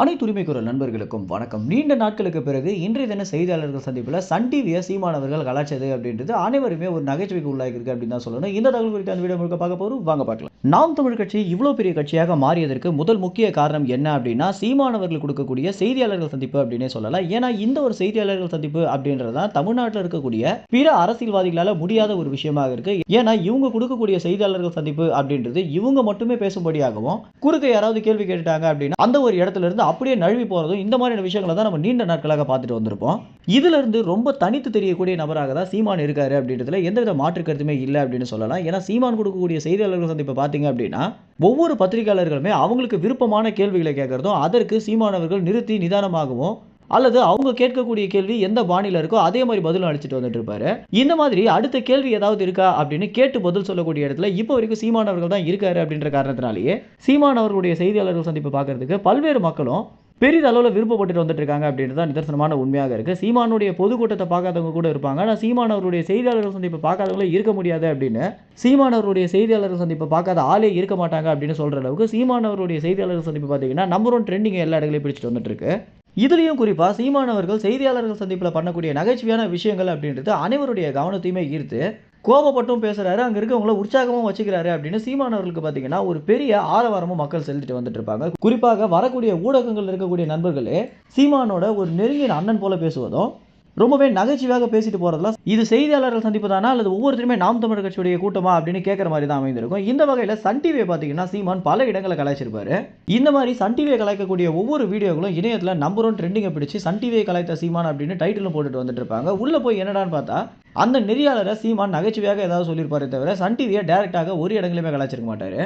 அனைத்து உரிமை குரல் நண்பர்களுக்கும் வணக்கம். நீண்ட நாட்களுக்கு பிறகு இன்றைய தின செய்தியாளர்கள் சந்திப்பில் சன் டிவியை சீமானவர்கள் கலாச்சது அப்படின்றது அனைவருமே ஒரு நகைச்சுவைக்கு உள்ளாகிருக்கு அப்படின்னு தான் சொல்லணும். இந்த தகவல் குறித்து அந்த வீடியோ முழுக்க பார்க்க போகிறோம் வாங்க பார்க்கலாம். நாம் தமிழ் கட்சி இவ்வளோ பெரிய கட்சியாக மாறியதற்கு முதல் முக்கிய காரணம் என்ன அப்படின்னா சீமானவர்கள் கொடுக்கக்கூடிய செய்தியாளர்கள் சந்திப்பு அப்படின்னே சொல்லலாம். ஏன்னா இந்த ஒரு செய்தியாளர்கள் சந்திப்பு அப்படின்றது தான் தமிழ்நாட்டில் இருக்கக்கூடிய பிற அரசியல்வாதிகளால் முடியாத ஒரு விஷயமாக இருக்கு. ஏன்னா இவங்க கொடுக்கக்கூடிய செய்தியாளர்கள் சந்திப்பு அப்படின்றது இவங்க மட்டுமே பேசும்படியாகவும் குறுக்க யாராவது கேள்வி கேட்டுட்டாங்க அப்படின்னா அந்த ஒரு இடத்துல இருந்து அப்படியே நழுவி போகிறதும் இந்த மாதிரியான விஷயங்களை தான் நம்ம நீண்ட நாட்களாக பார்த்துட்டு வந்திருப்போம். இதுல இருந்து ரொம்ப தனித்து தெரியக்கூடிய நபராக தான் சீமான் இருக்காரு அப்படின்றதுல எந்தவித மாற்று கருத்துமே இல்லை அப்படின்னு சொல்லலாம். ஏன்னா சீமான் கொடுக்கக்கூடிய செய்தியாளர்கள் சந்திப்பை பார்த்தீங்க அப்படின்னா ஒவ்வொரு பத்திரிகையாளர்களுமே அவங்களுக்கு விருப்பமான கேள்விகளை கேட்கறதும் அதற்கு சீமானவர்கள் நிறுத்தி நிதானமாகவும் அல்லது அவங்க கேட்கக்கூடிய கேள்வி எந்த பாணியில் இருக்கோ அதே மாதிரி பதிலும் அளிச்சுட்டு வந்துட்டு இருப்பாரு. இந்த மாதிரி அடுத்த கேள்வி ஏதாவது இருக்கா அப்படின்னு கேட்டு பதில் சொல்லக்கூடிய இடத்துல இப்போ வரைக்கும் சீமானவர்கள் தான் இருக்காரு அப்படின்ற காரணத்தினாலேயே சீமானவர்களுடைய செய்தியாளர்கள் சந்திப்பு பார்க்கறதுக்கு பல்வேறு மக்களும் பெரிதளவில் விருப்பப்பட்டுட்டு வந்துட்டு இருக்காங்க அப்படின்றது தான் நிதர்சனமான உண்மையாக இருக்குது சீமானுடைய பொதுக்கூட்டத்தை பார்க்காதவங்க கூட இருப்பாங்க. ஆனால் சீமானவருடைய செய்தியாளர்கள் சந்திப்பை பார்க்காதவங்களே இருக்க முடியாது அப்படின்னு சீமானவருடைய செய்தியாளர்கள் சந்திப்பை பார்க்காத ஆளே இருக்க மாட்டாங்க அப்படின்னு சொல்கிற அளவுக்கு சீமானவருடைய செய்தியாளர்கள் சந்திப்பு பார்த்தீங்கன்னா நம்பர் ஒன் ட்ரெண்டிங் எல்லா இடங்களையும் பிடிச்சிட்டு வந்துட்டு இருக்கு இதுலேயும் குறிப்பாக சீமானவர்கள் செய்தியாளர்கள் சந்திப்பில் பண்ணக்கூடிய நகைச்சுவையான விஷயங்கள் அப்படின்றது அனைவருடைய கவனத்தையுமே ஈர்த்து கோபப்பட்டும் பேசுறாரு அங்கே இருக்கவங்கள உற்சாகமும் வச்சுக்கிறாரு அப்படின்னு சீமானவர்களுக்கு பார்த்தீங்கன்னா ஒரு பெரிய ஆரவாரமும் மக்கள் செலுத்திட்டு வந்துட்டு இருப்பாங்க குறிப்பாக வரக்கூடிய ஊடகங்கள் இருக்கக்கூடிய நண்பர்களே சீமானோட ஒரு நெருங்கிய அண்ணன் போல பேசுவதும் ரொம்பவே நகைச்சுவையாக பேசிட்டு போறதுலாம் இது செய்தியாளர்கள் சந்திப்பு தானா அல்லது ஒவ்வொருத்தருமே நாம் தமிழர் கட்சியுடைய கூட்டமா அப்படின்னு கேட்குற மாதிரி தான் அமைந்திருக்கும். இந்த வகையில் சன் டிவியை பார்த்தீங்கன்னா சீமான் பல இடங்களை கலாய்ச்சிருப்பாரு. இந்த மாதிரி சன் டிவியை கலாய்க்கக்கூடிய ஒவ்வொரு வீடியோக்களும் இணையத்தில் நம்பர் ஒன் ட்ரெண்டிங்கை பிடிச்சி சன் டிவியை கலாய்த்த சீமான் அப்படின்னு டைட்டிலும் போட்டுட்டு வந்துட்டு இருப்பாங்க. உள்ள போய் என்னடான்னு பார்த்தா அந்த நெறியாளரை சீமான் நகைச்சுவையாக ஏதாவது சொல்லியிருப்பாரு தவிர சன் டிவியை டேரெக்டாக ஒரு இடங்களிலுமே கலாய்ச்சிருக்க மாட்டாரு.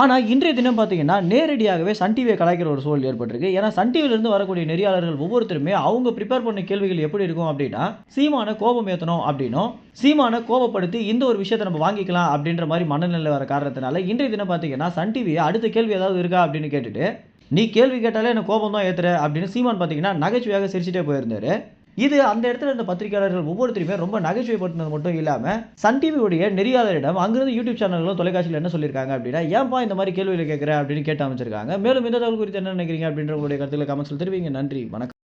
ஆனால் இன்றைய தினம் பார்த்தீங்கன்னா நேரடியாகவே சன் டிவியை கலாய்க்கிற ஒரு சூழல் ஏற்பட்டிருக்கு. ஏன்னா சன் டிவியிலிருந்து வரக்கூடிய நெறியாளர்கள் ஒவ்வொருத்தருமே அவங்க ப்ரிப்பேர் பண்ண கேள்விகள் எப்படி இருக்கும் அப்படின்னா சீமான கோபம் ஏற்றணும் அப்படின்னும் சீமான கோபப்படுத்தி இந்த ஒரு விஷயத்தை நம்ம வாங்கிக்கலாம் அப்படின்ற மாதிரி மனநிலை வர காரணத்தினால இன்றைய தினம் பார்த்தீங்கன்னா சன் டிவி அடுத்த கேள்வி ஏதாவது இருக்கா அப்படின்னு கேட்டுட்டு நீ கேள்வி கேட்டாலே எனக்கு கோபம் தான் ஏற்றுற அப்படின்னு சீமான் பார்த்தீங்கன்னா நகைச்சுவையாக சிரிச்சிட்டே போயிருந்தாரு. இது அந்த இடத்துல இருந்த பத்திரிகையாளர்கள் ஒவ்வொருத்தருமே ரொம்ப நகைச்சுவைப்பட்டது மட்டும் இல்லாமல் சன் டிவியுடைய நெறியாளரிடம் அங்கிருந்து யூடியூப் சேனல்களும் தொலைக்காட்சியில் என்ன சொல்லியிருக்காங்க அப்படின்னா ஏன்பா இந்த மாதிரி கேள்வியில் கேட்குறேன் அப்படின்னு கேட்டு அமைச்சிருக்காங்க. மேலும் இந்த தகவல் குறித்து என்ன நினைக்கிறீங்க அப்படின்ற உங்களுடைய கருத்துக்களை கமெண்ட்ஸில் தெரிவிங்க. நன்றி. வணக்கம்.